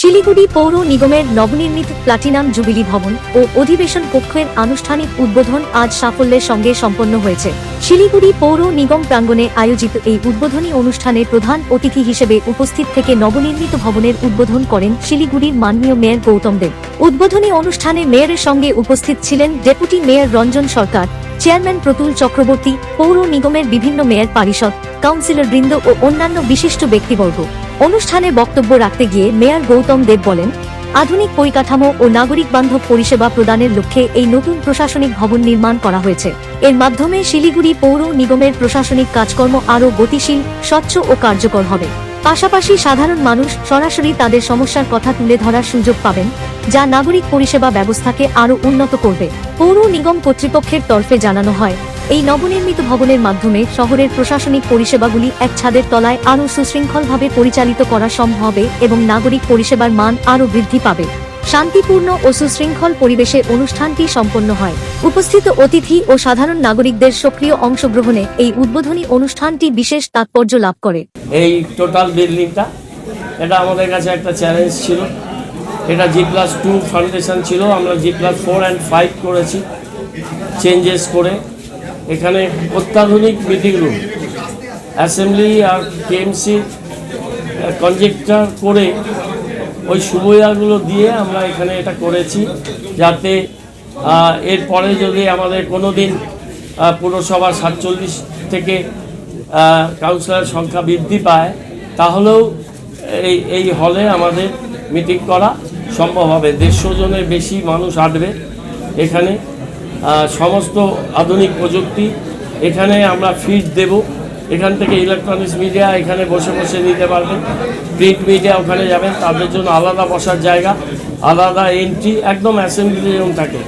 শিলিগুড়ি পৌর নিগমের নবনির্মিত প্লাটিনাম জুবিলি ভবন ও অধিবেশন কক্ষের আনুষ্ঠানিক উদ্বোধন আজ সাফল্যের সঙ্গে সম্পন্ন হয়েছে। শিলিগুড়ি পৌর নিগম প্রাঙ্গণে আয়োজিত এই উদ্বোধনী অনুষ্ঠানে প্রধান অতিথি হিসেবে উপস্থিত থেকে নবনির্মিত ভবনের উদ্বোধন করেন শিলিগুড়ির মাননীয় মেয়র গৌতম দেব। উদ্বোধনী অনুষ্ঠানে মেয়রের সঙ্গে উপস্থিত ছিলেন deputy mayor Ranjan Sarkar, chairman Pratul Chakraborty, পৌর নিগমের বিভিন্ন মেয়র পারিষদ কাউন্সিলর বৃন্দ ও অন্যান্য বিশিষ্ট ব্যক্তিবর্গ। অনুষ্ঠানে বক্তব্য রাখতে গিয়ে মেয়র গৌতম দেব বলেন, আধুনিক পরিকাঠামো ও নাগরিক বান্ধব পরিষেবা প্রদানের লক্ষ্যে এই নতুন প্রশাসনিক ভবন নির্মাণ করা হয়েছে। এর মাধ্যমে শিলিগুড়ি পৌর নিগমের প্রশাসনিক কাজকর্ম আরও গতিশীল, স্বচ্ছ ও কার্যকর হবে। পাশাপাশি সাধারণ মানুষ সরাসরি তাদের সমস্যার কথা তুলে ধরার সুযোগ পাবেন, যা নাগরিক পরিষেবা ব্যবস্থাকে আরও উন্নত করবে। পৌর নিগম কর্তৃপক্ষের তরফে জানানো হয়। এই নবনির্মিত ভবনের মাধ্যমে শহরের প্রশাসনিক পরিষেবাগুলি এক ছাদের তলায় আরও সুশৃঙ্খলভাবে পরিচালিত করা সম্ভব হবে এবং নাগরিক পরিষেবার মান আরও বৃদ্ধি পাবে। শান্তিপূর্ণ ও সুশৃঙ্খল পরিবেশে অনুষ্ঠানটি সম্পন্ন হয়। উপস্থিত অতিথি ও সাধারণ নাগরিকদের সক্রিয় অংশগ্রহণে এই উদ্বোধনী অনুষ্ঠানটি বিশেষ তাৎপর্য লাভ করে। এই টোটাল বিল্ডিংটা, এটা আমাদের কাছে একটা চ্যালেঞ্জ ছিল। এটা জি প্লাস টু ফাউন্ডেশন ছিল। আমরা G plus four and five করেছি। চেঞ্জেস করে এখানে অত্যাধুনিক মিটিং রুম অ্যাসেম্বলি আর কেএমসি কনজেক্টার করে ওই সুবিধাগুলো দিয়ে আমরা এখানে এটা করেছি যাতে এরপরে যদি আমাদের কোনো দিন আহ, পুরসভার সাতচল্লিশ থেকে কাউন্সিলর সংখ্যা বৃদ্ধি পায় তাহলেও এই এই হলে আমাদের মিটিং করা সম্ভব হবে। দেড়শো জনের বেশি মানুষ আসবে এখানে। সমস্ত আধুনিক প্রযুক্তি। এখানে আমরা ফিজ দেব। এখান থেকে ইলেকট্রনিক্স মিডিয়া এখানে বসে বসে নিতে পারবেন। প্রিন্ট মিডিয়া ওখানে যাবেন। তাদের জন্য আলাদা বসার জায়গা, আলাদা এন্ট্রি একদম অ্যাসেম্বলি রুম থাকে।